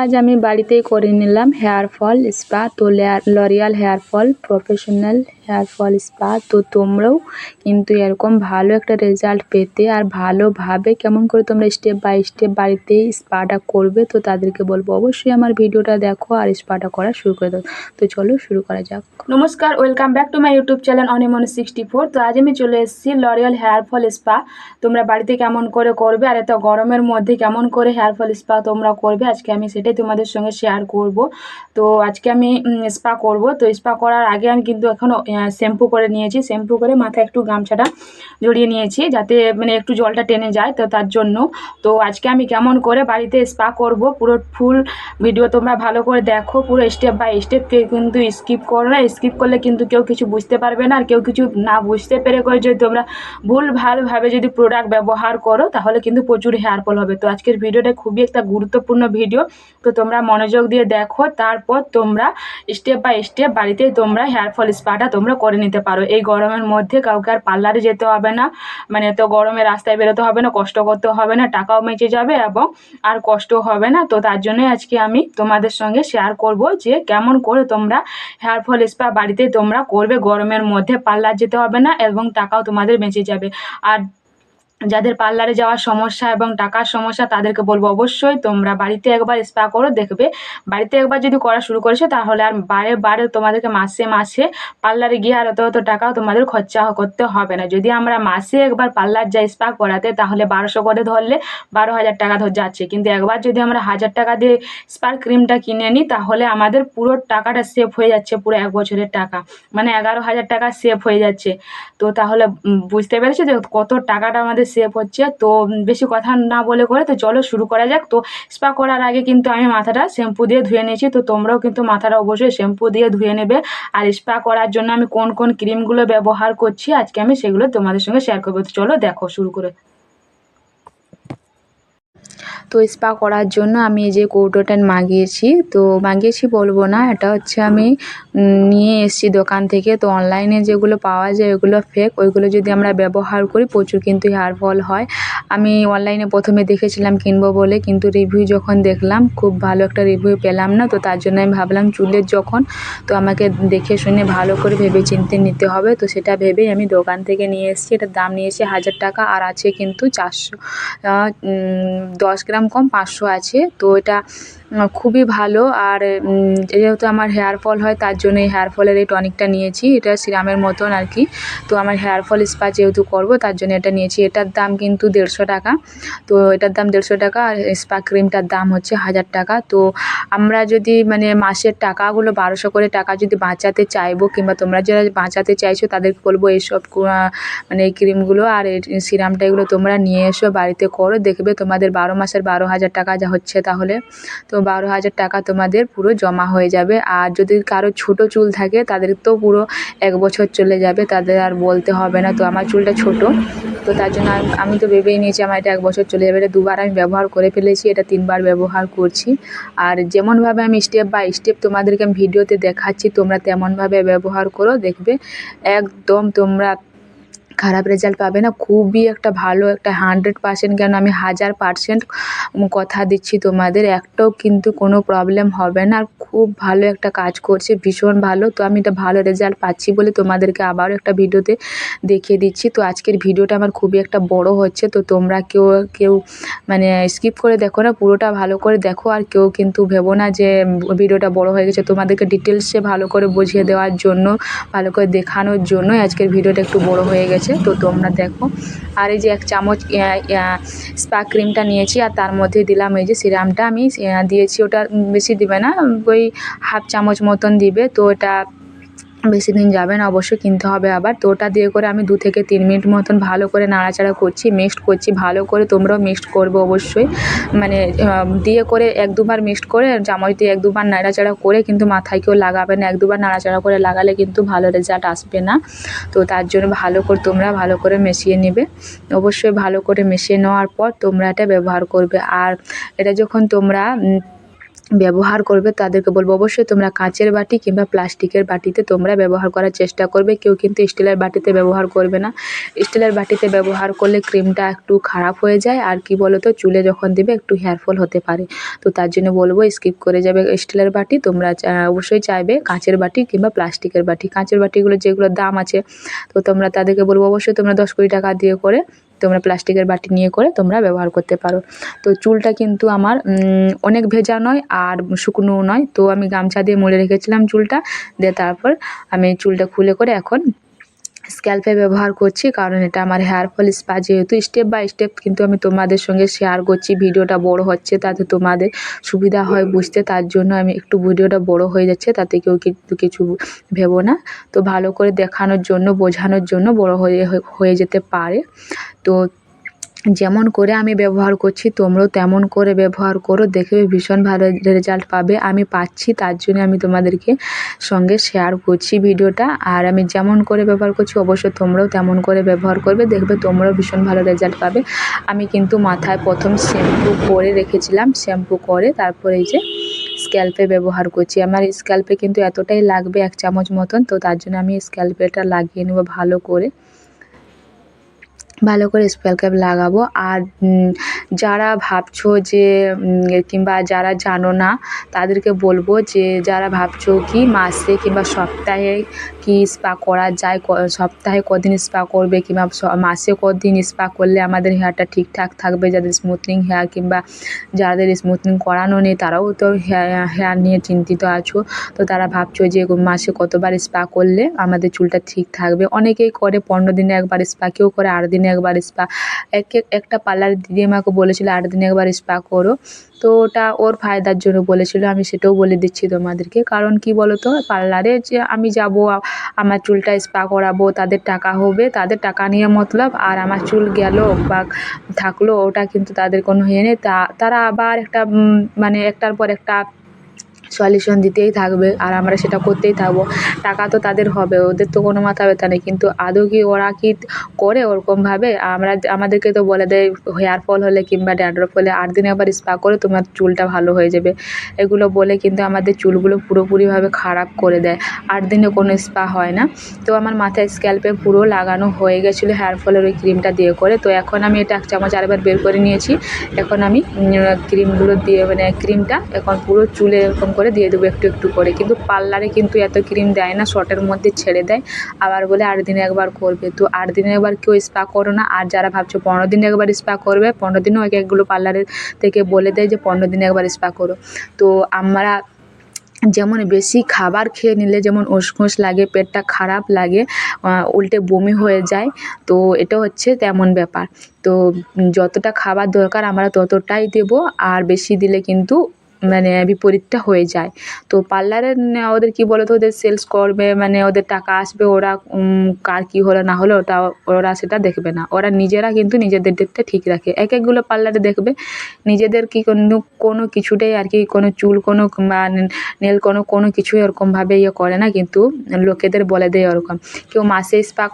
আজ আমি বাড়িতেই করে নিলাম হেয়ার ফল, স্পা, তো L'Oreal hair fall, professional hair fall, spa, তো তোমরাও কিন্তু এরকম ভালো একটা রেজাল্ট পেতে আর ভালোভাবে কেমন করে তোমরা স্টেপ বাই স্টেপ বাড়িতেই স্পাটা করবে, তো তাদেরকে বলব অবশ্যই আমার ভিডিওটা দেখো আর স্পাটা করা শুরু করে দাও। তো চলো শুরু করা যাক। নমস্কার, welcome back to my YouTube channel Animon sixty four. তো আজ আমি চলে এসেছি লরিয়াল হেয়ার ফল, স্পা। তোমরা বাড়িতে কেমন করে করবে আর এত গরমের মধ্যে কেমন করে হেয়ার ফল, স্পা তোমরা করবে? আজকে আমি সেটাই তোমাদের সঙ্গে শেয়ার করব। তো আজকে আমি স্পা করব। তো স্পা করার আগে আমি কিন্তু এখনও শ্যাম্পু করে নিয়েছি। শ্যাম্পু করে মাথায় একটু গামছাটা জড়িয়ে নিয়েছি যাতে মানে একটু জলটা টেনে যায় তো তার জন্য। তো আজকে আমি কেমন করে বাড়িতে স্পা করব, পুরো ফুল ভিডিও তোমরা ভালো করে দেখো। পুরো স্টেপ বাই স্টেপ কেউ কিন্তু স্কিপ করো না। স্কিপ করলে কিন্তু কেউ কিছু বুঝতে পারবে না। আর কেউ কিছু না বুঝতে পেরে করে যদি তোমরা ভুল ভালোভাবে যদি প্রোডাক্ট ব্যবহার করো, তাহলে কিন্তু প্রচুর হেয়ার ফল হবে। তো আজকের ভিডিওটা খুবই একটা গুরুত্বপূর্ণ ভিডিও তো তোমরা মনোযোগ দিয়ে দেখো, তারপর তোমরা স্টেপ বাই স্টেপ বাড়িতে তোমরা হেয়ার ফল স্পাটা তোমরা করে নিতে পারো। এই গরমের মধ্যে কাউকে আর পার্লারে যেতে হবে না। মানে এত গরমে রাস্তায় বেরোতে হবে না, কষ্ট করতে হবে না, টাকাও বেঁচে যাবে এবং আর কষ্ট হবে না। তো তার জন্যই আজকে আমি তোমাদের সঙ্গে শেয়ার করব যে কেমন করে তোমরা হেয়ার ফল স্পা বাড়িতে তোমরা করবে। গরমের মধ্যে পার্লার যেতে হবে না এবং টাকাও তোমাদের বেঁচে যাবে। আর যাদের পার্লারে যাওয়ার সমস্যা এবং টাকার সমস্যা তাদেরকে বলব অবশ্যই তোমরা বাড়িতে একবার স্পা করো, দেখবে। বাড়িতে একবার যদি করা শুরু করেছ তাহলে আর বারে বারে তোমাদেরকে মাসে মাসে পার্লারে গিয়ে আর অত অত টাকাও তোমাদের খরচা করতে হবে না। যদি আমরা মাসে একবার পার্লার যাই স্পা করাতে তাহলে বারোশো করে ধরলে বারো হাজার টাকা ধর যাচ্ছে। কিন্তু একবার যদি আমরা হাজার টাকা দিয়ে স্পার ক্রিমটা কিনে নিই তাহলে আমাদের পুরো টাকাটা সেভ হয়ে যাচ্ছে পুরো এক বছরের টাকা। মানে এগারো হাজার টাকা সেভ হয়ে যাচ্ছে। তো তাহলে বুঝতে পেরেছ যে কত টাকাটা আমাদের সেভ হচ্ছে। তো বেশি কথা না বলে করে তো চলো শুরু করা যাক। তো স্পা করার আগে কিন্তু আমি মাথাটা শ্যাম্পু দিয়ে ধুয়ে নিয়েছি। তো, তোমরাও কিন্তু মাথাটা অবশ্যই শ্যাম্পু দিয়ে ধুয়ে নেবে। আর স্পা করার জন্য আমি কোন কোন ক্রিমগুলো ব্যবহার করছি আজকে আমি সেগুলো তোমাদের সঙ্গে শেয়ার করব। তো চলো দেখো শুরু করে। তো স্পা করার জন্য আমি এই যে কৌটোটা মাগিয়েছি। তো মাগিয়েছি বলব না, এটা হচ্ছে আমি নিয়ে এসেছি দোকান থেকে। তো অনলাইনে যেগুলো পাওয়া যায় ওগুলো ফেক ওইগুলো যদি আমরা ব্যবহার করি প্রচুর কিন্তু হেয়ার ফল হয়। আমি অনলাইনে প্রথমে দেখেছিলাম কিনবো বলে, কিন্তু রিভিউ যখন দেখলাম, খুব ভালো একটা রিভিউ পেলাম না, তো তার জন্য আমি ভাবলাম চুলের যখন, তো আমাকে দেখে শুনে ভালো করে ভেবে চিনতে নিতে হবে, তো সেটা ভেবেই আমি দোকান থেকে নিয়ে এসেছি। এটার দাম নিয়েছি হাজার টাকা, আর আছে কিন্তু চারশো দশ গ্রাম কম পাঁচশো আছে, তো এটা খুবই ভালো। আর যেহেতু আমার হেয়ার ফল হয়, তার জন্য এই হেয়ার ফলের এই টনিকটা নিয়েছি। এটা সিরামের মতন আর কি। তো আমার হেয়ার ফল স্পা যেহেতু করব, তার জন্য এটা নিয়েছি। এটার দাম কিন্তু দেড়শো টাকা। তো এটার দাম দেড়শো টাকা আর স্পা ক্রিমটার দাম হচ্ছে হাজার টাকা। তো আমরা যদি মানে মাসের টাকাগুলো বারোশো করে টাকা যদি বাঁচাতে চাইব, কিংবা তোমরা যারা বাঁচাতে চাইছো, তাদেরকে বলব এইসব মানে এই ক্রিমগুলো আর এই সিরামটা এগুলো তোমরা নিয়ে এসো, বাড়িতে করো, দেখবে তোমাদের বারো মাসের বারো হাজার টাকা যা হচ্ছে তাহলে। তো বারো হাজার টাকা তোমাদের পুরো জমা হয়ে যাবে। আর যদি কারও ছোটো চুল থাকে, তাদের তো পুরো এক বছর চলে যাবে, তাদের আর বলতে হবে না। তো আমার চুলটা ছোট, তো তার জন্য আমি তো ভেবেই নিয়েছি আমার এটা এক বছর চলে যাবে। এটা দুবার আমি ব্যবহার করে ফেলেছি, এটা তিনবার ব্যবহার করছি। আর যেমনভাবে আমি স্টেপ বাই স্টেপ তোমাদেরকে আমি ভিডিওতে দেখাচ্ছি, তোমরা তেমনভাবে ব্যবহার করো, দেখবে একদম তোমরা খারাপ রেজাল্ট পাবে না। খুবই একটা ভালো একটা হান্ড্রেড পার্সেন্ট কেন আমি হাজার পার্সেন্ট কথা দিচ্ছি তোমাদের। একটাও কিন্তু কোনো প্রবলেম হবে না। আর খুব ভালো একটা কাজ করছে, ভীষণ ভালো। তো আমি এটা ভালো রেজাল্ট পাচ্ছি বলে তোমাদেরকে আবারও একটা ভিডিওতে দেখিয়ে দিচ্ছি। তো আজকের ভিডিওটা আমার খুবই একটা বড় হচ্ছে। তো তোমরা কেউ কেউ মানে স্কিপ করে দেখো না, পুরোটা ভালো করে দেখো। আর কেউ কিন্তু ভেবো না যে ভিডিওটা বড় হয়ে গেছে। তোমাদেরকে ডিটেলসে ভালো করে বুঝিয়ে দেওয়ার জন্য, ভালো করে দেখানোর জন্যই আজকের ভিডিওটা একটু বড় হয়ে গেছে। তো তোমরা দেখো। আর এই যে এক চামচ স্পা ক্রিমটা নিয়েছি, আর তার মধ্যে দিলাম এই যে সিরামটা। আমি দিয়েছি, ওটা বেশি দিবে না, ওই হাফ চামচ মতন দিবে, তো এটা বেশি দিন যাবে না, অবশ্যই কিনতে হবে আবার। তো ওটা দিয়ে করে আমি দু থেকে তিন মিনিট মতন ভালো করে নাড়াচাড়া করছি, মিক্সড করছি, ভালো করে তোমরাও মিক্সড করবে অবশ্যই। মানে দিয়ে করে এক দুবার মিক্সড করে চামচ দিয়ে এক দুবার নাড়াচাড়া করে কিন্তু মাথায় কেউ লাগাবে না। এক দুবার নাড়াচাড়া করে লাগালে কিন্তু ভালো রেজাল্ট আসবে না। তো তার জন্য ভালো করে তোমরা ভালো করে মিশিয়ে নেবে। অবশ্যই ভালো করে মিশিয়ে নেওয়ার পর তোমরা এটা ব্যবহার করবে। আর এটা যখন তোমরা ব্যবহার করবে, তাদেরকে বলব, অবশ্যই তোমরা কাঁচের বাটি কিংবা প্লাস্টিকের বাটিতে তোমরা ব্যবহার করার চেষ্টা করবে। কেউ কিন্তু স্টিলের বাটিতে ব্যবহার করবে না। স্টিলের বাটিতে ব্যবহার করলে ক্রিমটা একটু খারাপ হয়ে যায়। আর কি বলো তো চুলে যখন দিবে একটু হেয়ার ফল হতে পারে। তো তার জন্য বলব, স্কিপ করে যাবে স্টিলের বাটি। তোমরা অবশ্যই চাইবে কাঁচের বাটি কিংবা প্লাস্টিকের বাটি। কাঁচের বাটিগুলো যেগুলোর দাম আছে, তো তোমরা তাদেরকে বলব, অবশ্যই তোমরা দশ কুড়ি টাকা দিয়ে করে তোমরা প্লাস্টিকের বাটি নিয়ে করে তোমরা ব্যবহার করতে পারো। তো চুলটা কিন্তু আমার অনেক ভেজা নয় আর শুকনো নয়। তো আমি গামছা দিয়ে মুড়ে রেখেছিলাম চুলটা। দিয়ে তারপর আমি চুলটা খুলে করে এখন স্ক্যাল্পে ব্যবহার করছি, কারণ এটা আমার হেয়ার ফল স্পা যেহেতু স্টেপ বাই স্টেপ কিন্তু আমি তোমাদের সঙ্গে শেয়ার করছি, ভিডিওটা বড় হচ্ছে তাতে তোমাদের সুবিধা হয় বুঝতে, তার জন্য আমি একটু ভিডিওটা বড় হয়ে যাচ্ছে, তাতে কেউ কিন্তু কিছু ভেবো না। তো ভালো করে দেখানোর জন্য, বোঝানোর জন্য বড় হয়ে হয়ে যেতে পারে। তো যেমন করে আমি ব্যবহার করছি, তোমরাও তেমন করে ব্যবহার করো, দেখবে ভীষণ ভালো রেজাল্ট পাবে। আমি পাচ্ছি, তার জন্য আমি তোমাদেরকে সঙ্গে শেয়ার করছি ভিডিওটা। আর আমি যেমন করে ব্যবহার করছি, অবশ্যই তোমরাও তেমন করে ব্যবহার করবে, দেখবে তোমরাও ভীষণ ভালো রেজাল্ট পাবে। আমি কিন্তু মাথায় প্রথম শ্যাম্পু করে রেখেছিলাম শ্যাম্পু করে তারপরে এই যে স্ক্যাল্পে ব্যবহার করছি। আমার স্ক্যাল্পে কিন্তু এতটাই লাগবে এক চামচ মতন, তো তার জন্য আমি স্ক্যাল্পেটা লাগিয়ে নেব ভালো করে। ভালো করে স্পেল ক্যাপ লাগাবো। আর যারা ভাবছ যে কিংবা যারা জানো না, তাদেরকে বলব যে, যারা ভাবছ কি মাসে কিংবা সপ্তাহে কি স্পা করা যায় সপ্তাহে কদিন স্পা করবে কিংবা মাসে কদিন স্পা করলে আমাদের হেয়ারটা ঠিকঠাক থাকবে, যাদের স্মুথনিং হেয়ার কিংবা যাদের স্মুথনিং করানো নেই, তারাও তো হেয়ার হেয়ার নিয়ে চিন্তিত আছো। তো তারা ভাবছ যে মাসে কতবার স্পা করলে আমাদের চুলটা ঠিক থাকবে? অনেকেই করে, পনেরো দিনে একবার স্পা কেউ করে আট দিনে একবার স্পা এক এক- একটা পার্লার দিদি আমাকে বলেছিল আট দিনে একবার স্পা করো। তো ওটা ওর ফায়দার জন্য বলেছিল, আমি সেটাও বলে দিচ্ছি তোমাদেরকে। কারণ কি বলো তো পার্লারে যে আমি যাব, আমার চুলটা স্পা করাবো, তাদের টাকা হবে, তাদের টাকা নিয়ে মতলব, আর আমার চুল গেল বা থাকল, ওটা কিন্তু তাদের কোনো ইয়ে নেই। তা, তারা আবার একটা মানে একটার পর একটা সলিউশন দিতেই থাকবে আর আমরা সেটা করতেই থাকব। টাকা তো তাদের হবে, ওদের তো কোনো মাথা ব্যথা নেই। কিন্তু আদৌ কি ওরা কি করে ওরকমভাবে? আমরা আমাদেরকে তো বলে দেয়, হেয়ার ফল হলে কিংবা ড্যান্ড্রফ হলে আট দিনে একবার স্পা করে তোমার চুলটা ভালো হয়ে যাবে। এগুলো বলে কিন্তু আমাদের চুলগুলো পুরোপুরিভাবে খারাপ করে দেয়। আট দিনে কোনো স্পা হয় না। তো আমার মাথায় স্ক্যাল্পে পুরো লাগানো হয়ে গেছিল হেয়ার ফলের ওই ক্রিমটা দিয়ে করে। তো এখন আমি এটা এক চামচ আরেকবার বের করে নিয়েছি। এখন আমি ক্রিমগুলো দিয়ে মানে ক্রিমটা এখন পুরো চুলে এরকম করে দিয়ে দেবো একটু একটু করে। কিন্তু পার্লারে কিন্তু এত ক্রিম দেয় না, শর্টের মধ্যে ছেড়ে দেয়। আবার বলে আট দিনে একবার করবে। তো আট দিনে একবার কেউ স্পা করো না। আর যারা ভাবছ পনেরো দিনে একবার স্পা করবে, পনেরো দিনেও এক একগুলো পার্লারের থেকে বলে দেয় যে পনেরো দিনে একবার স্পা করো। তো আমরা যেমন বেশি খাবার খেয়ে নিলে যেমন উসখুস লাগে, পেটটা খারাপ লাগে উল্টে বমি হয়ে যায়, তো এটা হচ্ছে তেমন ব্যাপার। তো যতটা খাবার দরকার আমরা ততটাই দেবো। আর বেশি দিলে কিন্তু মানে বিপরীতটা হয়ে যায়। তো পার্লারের ন- ওদের কী বলো তো ওদের সেলস করবে মানে ওদের টাকা আসবে, ওরা কার কী হলো না হলো, ওটা ওরা সেটা দেখবে না। ওরা নিজেরা কিন্তু নিজেদের দিকটা ঠিক রাখে। এক একগুলো পার্লারে দেখবে, নিজেদের কি কোনো কোনো কিছুটাই আর কি কোনো চুল, কোনো বা নেল কোনো কোনো কিছুই ওরকমভাবে ইয়ে করে না, কিন্তু লোকেদের বলে দেয় ওরকম। কেউ মাসে স্পা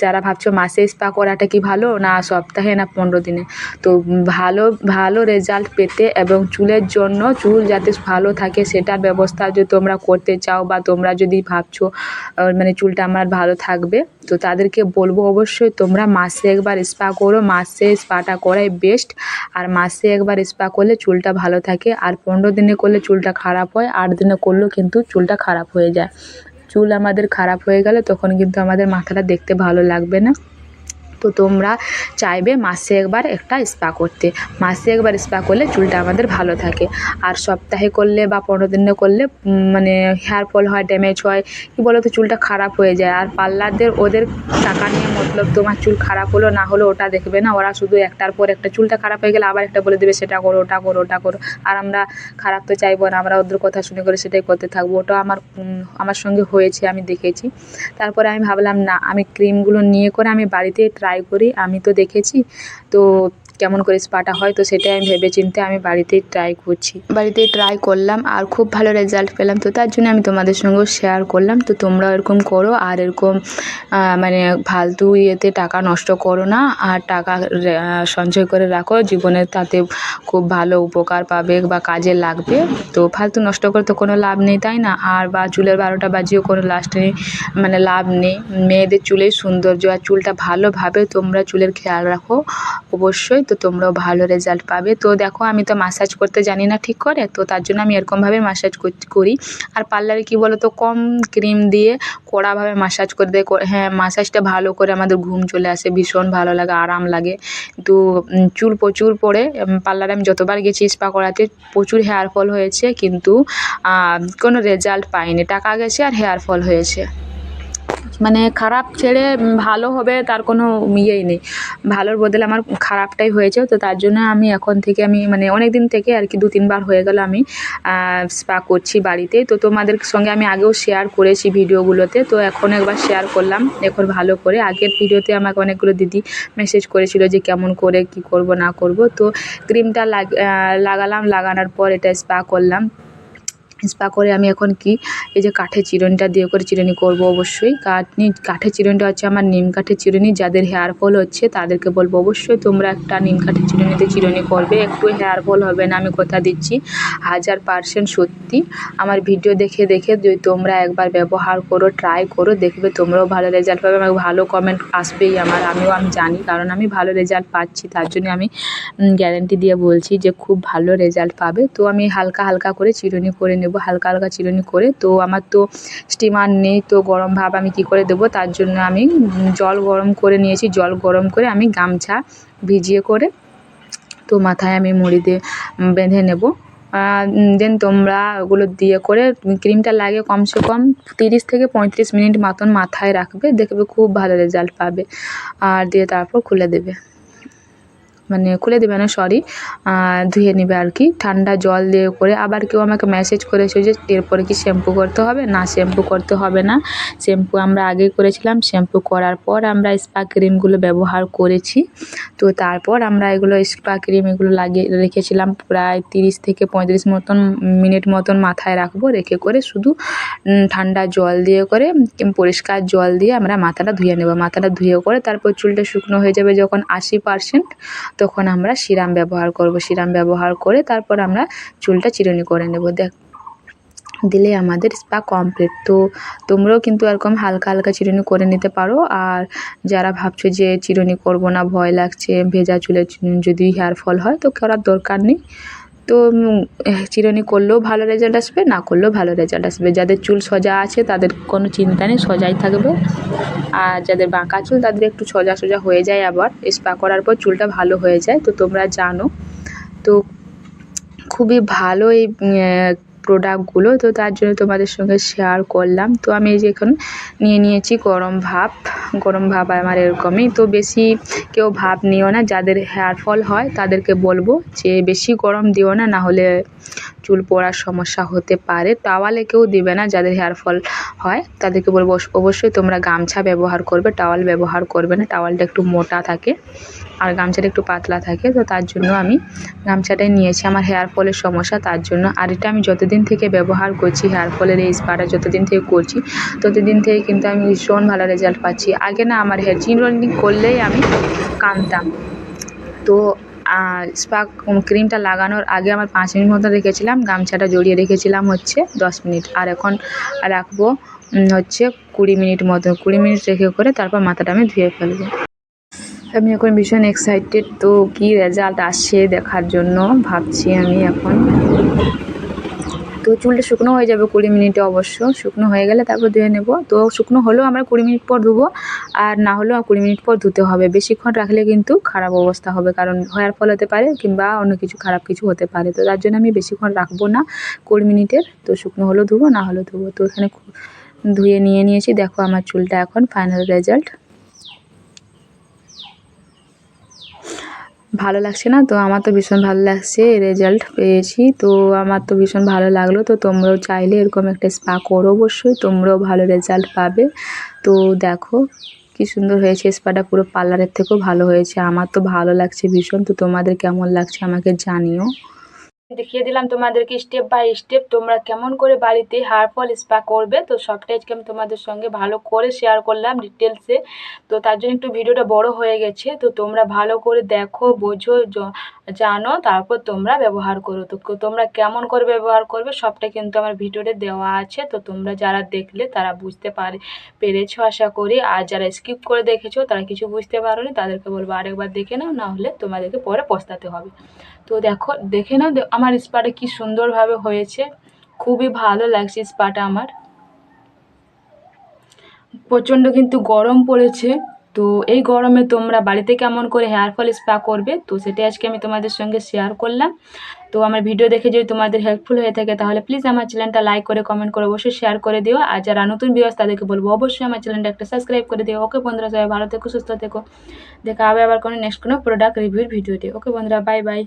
যারা ভাবছ মাসে স্পা করাটা কি ভালো, না সপ্তাহে না পনেরো দিনে? তো ভালো ভালো রেজাল্ট পেতে এবং চুলের জন্য চুল যাতে ভালো থাকে, সেটার ব্যবস্থা যদি তোমরা করতে চাও বা তোমরা যদি ভাবছ মানে চুলটা আমার ভালো থাকবে, তো তাদেরকে বলব অবশ্যই তোমরা মাসে একবার স্পা করো, মাসে স্পাটা করাই বেস্ট আর মাসে একবার স্পা করলে চুলটা ভালো থাকে, আর পনেরো দিনে করলে চুলটা খারাপ হয়, আট দিনে করলেও কিন্তু চুলটা খারাপ হয়ে যায়। চুল আমাদের খারাপ হয়ে গেলে তখন কিন্তু আমাদের মাথাটা দেখতে ভালো লাগবে না। তো তোমরা চাইবে মাসে একবার একটা স্পা করতে। মাসে একবার স্পা করলে চুলটা আমাদের ভালো থাকে। আর সপ্তাহে করলে বা পনেরো দিনে করলে মানে হেয়ার ফল হয় ড্যামেজ হয়, কী বলো তো চুলটা খারাপ হয়ে যায়। আর পার্লারদের ওদের টাকা নিয়ে মতলব তোমার চুল খারাপ হলো, না হলো, ওটা দেখবে না। ওরা শুধু একটার পর একটা চুলটা খারাপ হয়ে গেলে আবার একটা বলে দেবে, সেটা করো, ওটা করো ওটা করো। আর আমরা খারাপ তো চাইব না, আমরা ওদের কথা শুনে করে সেটাই করতে থাকব। ওটা আমার আমার সঙ্গে হয়েছে, আমি দেখেছি। তারপরে আমি ভাবলাম, না, আমি ক্রিমগুলো নিয়ে করে আমি বাড়িতে ট্রাই করি আমি তো দেখেছি। তো কেমন করে স্পাটা হয়, তো সেটাই আমি ভেবে চিন্তে আমি বাড়িতেই ট্রাই করছি। বাড়িতেই ট্রাই করলাম আর খুব ভালো রেজাল্ট পেলাম। তো তার জন্য আমি তোমাদের সঙ্গেও শেয়ার করলাম। তো তোমরাও এরকম করো আর এরকম মানে ফালতু ইয়েতে টাকা নষ্ট করো না আর টাকা সঞ্চয় করে রাখো। জীবনে তাতে খুব ভালো উপকার পাবে বা কাজে লাগবে। তো ফালতু নষ্ট করে তো কোনো লাভ নেই, তাই না? আর বা চুলের বারোটা বাজিয়েও কোনো লাস্ট নেই মানে লাভ নেই। মেয়েদের চুলের সৌন্দর্য আর চুলটা ভালোভাবে তোমরা চুলের খেয়াল রাখো অবশ্যই। তো তোমরাও ভালো রেজাল্ট পাবে। তো দেখো, আমি তো মাসাজ করতে জানি না ঠিক করে, তো তার জন্য আমি এরকমভাবে মাসাজ করি আর পার্লারে কী বলো তো কম ক্রিম দিয়ে কড়াভাবে মাসাজ করে দেয়। হ্যাঁ মাসাজটা ভালো করে আমাদের ঘুম চলে আসে, ভীষণ ভালো লাগে, আরাম লাগে। তো চুল প্রচুর পড়ে পার্লারে আমি যতবার গেছি স্পা করাতে, প্রচুর হেয়ার ফল হয়েছে, কিন্তু কোনো রেজাল্ট পাইনি। টাকা গেছে আর হেয়ার ফল হয়েছে। মানে খারাপ ছেড়ে ভালো হবে তার কোনো ইয়েই নেই। ভালোর বদলে আমার খারাপটাই হয়েছে, তো তার জন্য আমি এখন থেকে আমি মানে অনেক দিন থেকে আর কি দু তিনবার হয়ে গেল আমি স্পা করছি বাড়িতে। তো তোমাদের সঙ্গে আমি আগেও শেয়ার করেছি ভিডিওগুলোতে, তো এখন একবার শেয়ার করলাম। এখন ভালো করে আগের ভিডিওতে আমাকে অনেকগুলো দিদি মেসেজ করেছিল যে কেমন করে কি করব না করব। তো ক্রিমটা লাগ লাগালাম, লাগানোর পর এটা স্পা করলাম। স্পা করে আমি এখন কি, এই যে কাঠের চিরুনিটা দিয়ে করে চিরুনি করব অবশ্যই। কাঠনি, কাঠের চিরুনিটা হচ্ছে আমার নিম কাঠের চিরুনি, যাদের হেয়ার ফল হচ্ছে তাদেরকে বলব অবশ্যই তোমরা একটা নিম কাঠের চিরুনিতে চিরুনি করবে। একটু হেয়ার ফল হবে না, আমি কথা দিচ্ছি। হাজার পার্সেন্ট সত্যি। আমার ভিডিও দেখে দেখে যদি তোমরা একবার ব্যবহার করো ট্রাই করো, দেখবে তোমরাও ভালো রেজাল্ট পাবে। আমাকে ভালো কমেন্ট আসবেই আমার, আমিও আমি জানি, কারণ আমি ভালো রেজাল্ট পাচ্ছি। তার জন্য আমি গ্যারেন্টি দিয়ে বলছি যে খুব ভালো রেজাল্ট পাবে। তো আমি হালকা হালকা করে চিরুনি করে নেব। হালকা হালকা চিরুনি করে। তো আমার তো স্টিমার নেই, তো গরম ভাব আমি কি করে দেবো? তার জন্য আমি জল গরম করে নিয়েছি, জল গরম করে আমি গামছা ভিজিয়ে করে তো মাথায় আমি মুড়ি দিয়ে বেঁধে নেব। দেন তোমরা ওগুলো দিয়ে করে ক্রিমটা লাগে কমসে কম তিরিশ থেকে পঁয়ত্রিশ মিনিট মতন মাথায় রাখবে, দেখবে খুব ভালো রেজাল্ট পাবে। আর দিয়ে তারপর খুলে দেবে। মানে খুলে দেবে না সরি ধুয়ে নেবে আর কি। ঠান্ডা জল দিয়ে করে আবার কেউ আমাকে মেসেজ করেছে যে, এরপরে কি শ্যাম্পু করতে হবে? না শ্যাম্পু করতে হবে না। শ্যাম্পু আমরা আগে করেছিলাম শ্যাম্পু করার পর আমরা স্পা ক্রিমগুলো ব্যবহার করেছি। তো তারপর আমরা এগুলো স্পা ক্রিম এগুলো লাগিয়ে রেখেছিলাম প্রায় তিরিশ থেকে পঁয়ত্রিশ মতন, মিনিট মতন মাথায় রাখব। রেখে করে শুধু ঠান্ডা জল দিয়ে করে পরিষ্কার জল দিয়ে আমরা মাথাটা ধুয়ে নেব। মাথাটা ধুয়ে করে তারপর চুলটা শুকনো হয়ে যাবে যখন আশি পার্সেন্ট তখন আমরা সিরাম ব্যবহার করব। সিরাম ব্যবহার করে তারপর আমরা চুলটা চিরুনি করে নেব। দেখ, দিলে আমাদের স্পা কমপ্লিট তো তোমরাও কিন্তু এরকম হালকা হালকা চিরুনি করে নিতে পারো। আর যারা ভাবছ যে চিরুনি করব না, ভয় লাগছে, ভেজা চুলে যদি হেয়ার ফল হয়, তো করার দরকার নেই। তো চিরুনি করলেও ভালো রেজাল্ট আসবে, না করলেও ভালো রেজাল্ট আসবে। যাদের চুল সোজা আছে, তাদের কোনো চিন্তা নেই, সোজাই থাকবে। আর যাদের বাঁকা চুল, তাদের একটু সোজা সোজা হয়ে যায় আবার। স্পা করার পর চুলটা ভালো হয়ে যায়, তো তোমরা জানো। তো খুবই ভালো এই প্রোডাক্টগুলো তো তার জন্য তোমাদের সঙ্গে শেয়ার করলাম। তো আমি এই যে এখন নিয়ে নিয়েছি গরম ভাব গরম ভাব আমার এরকমই। তো বেশি কেউ ভাব নিও না। যাদের হেয়ার ফল হয়, তাদেরকে বলব যে বেশি গরম দিও না না হলে চুল পড়ার সমস্যা হতে পারে, টাওয়ালে কেউ দিবে না যাদের হেয়ার ফল হয়। তাদেরকে বলব অবশ্যই তোমরা গামছা ব্যবহার করবে, টাওয়াল ব্যবহার করবে না, টাওয়ালটা একটু মোটা থাকে আর গামছাটা একটু পাতলা থাকে। তো তার জন্য আমি গামছাটাই নিয়েছি। আমার হেয়ার ফলের সমস্যা তার জন্য। আর এটা আমি যতদিন থেকে ব্যবহার করছি হেয়ার ফলের এই স্পাটা যতদিন থেকে করছি, ততদিন থেকে কিন্তু আমি ভীষণ ভালো রেজাল্ট পাচ্ছি। আগে না আমার হেয়ার চিরুনি করলেই আমি কাঁদতাম তো স্পা ক্রিমটা লাগানোর আগে আমার পাঁচ মিনিট মতো রেখেছিলাম, গামছাটা জড়িয়ে রেখেছিলাম হচ্ছে দশ মিনিট। আর এখন রাখব হচ্ছে কুড়ি মিনিট মতো। কুড়ি মিনিট রেখে করে তারপর মাথাটা আমি ধুয়ে ফেলব। আমি এখন ভীষণ এক্সাইটেড তো কি রেজাল্ট আসছে দেখার জন্য ভাবছি আমি এখন। তো চুলটা শুকনো হয়ে যাবে কুড়ি মিনিটে অবশ্য, শুকনো হয়ে গেলে তারপর ধুয়ে নেব। তো শুকনো হলেও আমরা কুড়ি মিনিট পর ধুবো, আর না হলেও কুড়ি মিনিট পর ধুতে হবে। বেশিক্ষণ রাখলে কিন্তু খারাপ অবস্থা হবে, কারণ হেয়ার ফল হতে পারে কিংবা অন্য কিছু খারাপ কিছু হতে পারে। তো তার জন্য আমি বেশিক্ষণ রাখব না কুড়ি মিনিটের। তো শুকনো হলেও ধুবো, না হলেও ধুবো। তো এখানে ধুয়ে নিয়ে নিয়েছি। দেখো আমার চুলটা এখন ফাইনাল রেজাল্ট ভালো লাগছে না, তো আমার তো ভীষণ ভালো লাগছে রেজাল্ট পেয়েছি, তো আমার তো ভীষণ ভালো লাগল, তো তোমরাও চাইলে এরকম একটা স্পা করো অবশ্যই, তোমরাও ভালো রেজাল্ট পাবে। তো দেখো কি সুন্দর হয়েছে স্পাটা পুরো পার্লারের থেকেও ভালো হয়েছে, আমার তো ভালো লাগছে ভীষণ, তো তোমাদের কেমন লাগছে আমাকে জানিও। দেখিয়ে দিলাম তোমাদেরকে স্টেপ বাই স্টেপ তোমরা কেমন করে বাড়িতে হেয়ার ফল স্পা করবে। তো সবটাই আজকে আমি তোমাদের সঙ্গে ভালো করে শেয়ার করলাম ডিটেলসে তো তার জন্য একটু ভিডিওটা বড় হয়ে গেছে। তো তোমরা ভালো করে দেখো, বোঝো জানো, তারপর তোমরা ব্যবহার করো। তো তোমরা কেমন করে ব্যবহার করবে সবটা কিন্তু আমার ভিডিওতে দেওয়া আছে। তো তোমরা যারা দেখলে তারা বুঝতে পারে, পেরেছ আশা করি। আর যারা স্কিপ করে দেখেছ তারা কিছু বুঝতে পারোনি, তাদেরকে বলব আরেকবার দেখে নাও, না হলে তোমাদেরকে পরে পস্তাতে হবে। তো দেখো, দেখে নাও আমার স্পাটা কি সুন্দরভাবে হয়েছে, খুবই ভালো লাগছে স্পাটা আমার। প্রচণ্ড কিন্তু গরম পড়েছে, তো এই গরমে তোমরা বাড়িতে কেমন করে হেয়ার ফল স্পা করবে, তো সেটাই আজকে আমি তোমাদের সঙ্গে শেয়ার করলাম। তো আমার ভিডিও দেখে যদি তোমাদের হেল্পফুল হয়ে থাকে, তাহলে প্লিজ আমার চ্যানেলটা লাইক করে কমেন্ট করে অবশ্যই শেয়ার করে দিও। আর যারা নতুন ভিউয়ার্স তাদেরকে বলব অবশ্যই আমার চ্যানেলটা একটা সাবস্ক্রাইব করে দিও। ওকে বন্ধুরা, সবাই ভালো থেকো, সুস্থ থেকো। দেখা হবে আবার কোনো নেক্সট কোনো প্রোডাক্ট রিভিউর ভিডিওতে ওকে বন্ধুরা বাই বাই